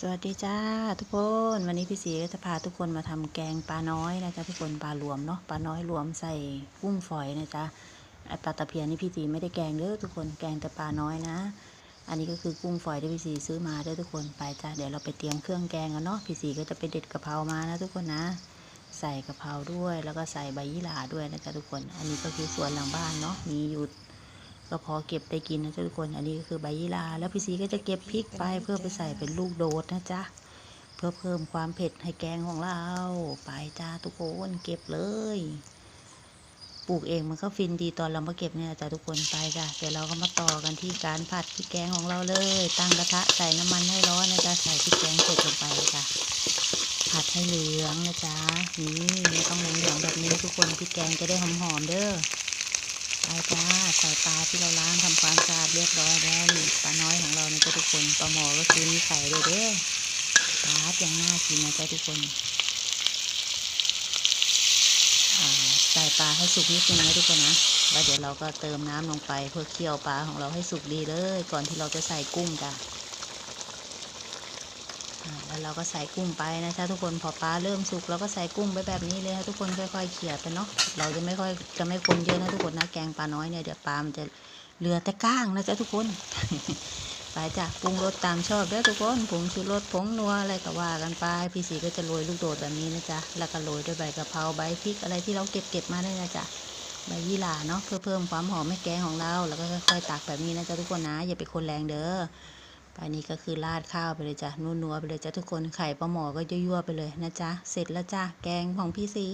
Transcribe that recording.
สวัสดีจ้าทุกคนวันนี้พี่สีก็จะพาทุกคนมาทำแกงปลาน้อยนะจ๊ะทุกคนปลารวมเนาะปลาน้อยรวมใส่กุ้งฝอยนะจ๊ะไอปลาตะเพียนนี่พี่สีไม่ได้แกงเด้อทุกคนแกงแต่ปลาน้อยนะ อันนี้ก็คือกุ้งฝอยที่พี่สีซื้อมาเด้อทุกคนไปจ้ะเดี๋ยวเราไปเตรียมเครื่องแกงกันเนาะพี่สีก็จะไปเด็ดกะเพรามานะทุกคนนะ ใส่กะเพราด้วยแล้วก็ใส่ใบยี่หร่าด้วยนะจ๊ะทุกคน อันนี้ก็คือสวนหลังบ้านเนาะมีอยู่ ก็พอเก็บไปกินนะทุกคนอันนี้ก็คือใบยี่ราแล้วพี่ซีก็จะเก็บพริกไปเพื่อไปใส่เป็นลูกโดดนะจ๊ะเพื่อเพิ่มความเผ็ดให้แกงของเรา ไปจ้าทุกคนเก็บเลยปลูกเองมันก็ฟินดีตอนเรามาเก็บเนี่ยจ้ะทุกคนไปจ้ะเดี๋ยวเราก็มาต่อกันที่การผัดพริกแกงของเราเลย ตั้งกระทะใส่น้ำมันให้ร้อนนะจ๊ะใส่พริกแกงเสร็จลงไปจ้ะผัดให้เหลืองนะจ๊ะนี่ต้องเหลืองแบบนี้ทุกคนพริกแกงจะได้หอมๆเด้อ ไปจ้าใส่ปลาที่เราล้างทำความสะอาดเรียบร้อยแล้วนี่ปลาน้อยของเรานะจ๊ะทุกคนปลาหมอก็คือมีไข่เลยเด้อปลาอย่างน่ากินนะจ๊ะทุกคนใส่ปลาให้สุกนิดนึงนะทุกคนนะแล้วเดี๋ยวเราก็เติมน้ำลงไปเพื่อเคี่ยวปลาของเราให้สุกดีเลย ก่อนที่เราจะใส่กุ้งจ้ะ แล้วเราก็ใส่กุ้งไปนะจ๊ะทุกคนพอปลาเริ่มสุกเราก็ใส่กุ้งไปแบบนี้เลยนะทุกคนค่อยๆเขี่ยไปเนาะเราจะไม่ค่อยจะไม่คนเยอะนะทุกคนนะแกงปลาน้อยเนี่ยเดี๋ยวปลามันจะเหลือแต่ก้างนะจ๊ะทุกคนไปจ้ะปรุงรสตามชอบเด้อทุกคนผงชูรสผงนัวอะไรก็ว่ากันไปพี่สีก็จะโรยลูกโดดแบบนี้นะจ๊ะแล้วก็โรยด้วยใบกะเพราใบพริกอะไรที่เราเก็บเก็บมาได้นะจ๊ะใบยี่หร่าเนาะเพื่อเพิ่มความหอมให้แกงของเรา แล้วก็ค่อยๆตักแบบนี้นะจ๊ะทุกคนนะอย่าไปคนแรงเด้อ ไปนี้ก็คือราดข้าวไปเลยจ้ะนัวๆไปเลยจ้ะทุกคนไข่ปลาหมอก็ยั่วๆไปเลยนะจ๊ะเสร็จแล้วจ้ะแกงของพี่สี